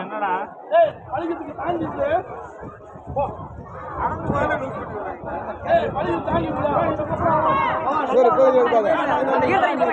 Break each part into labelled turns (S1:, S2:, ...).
S1: என்னடா
S2: சரி போய் இருக்காது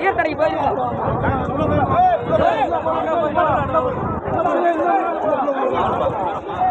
S3: ஈர்த்தடைக்கு போயிருக்கோம்
S1: அவுத்தடி இதான் வரும். ஆ, போ, போ, போ,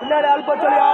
S2: பின்னாடி அல்ப சொல்லியா?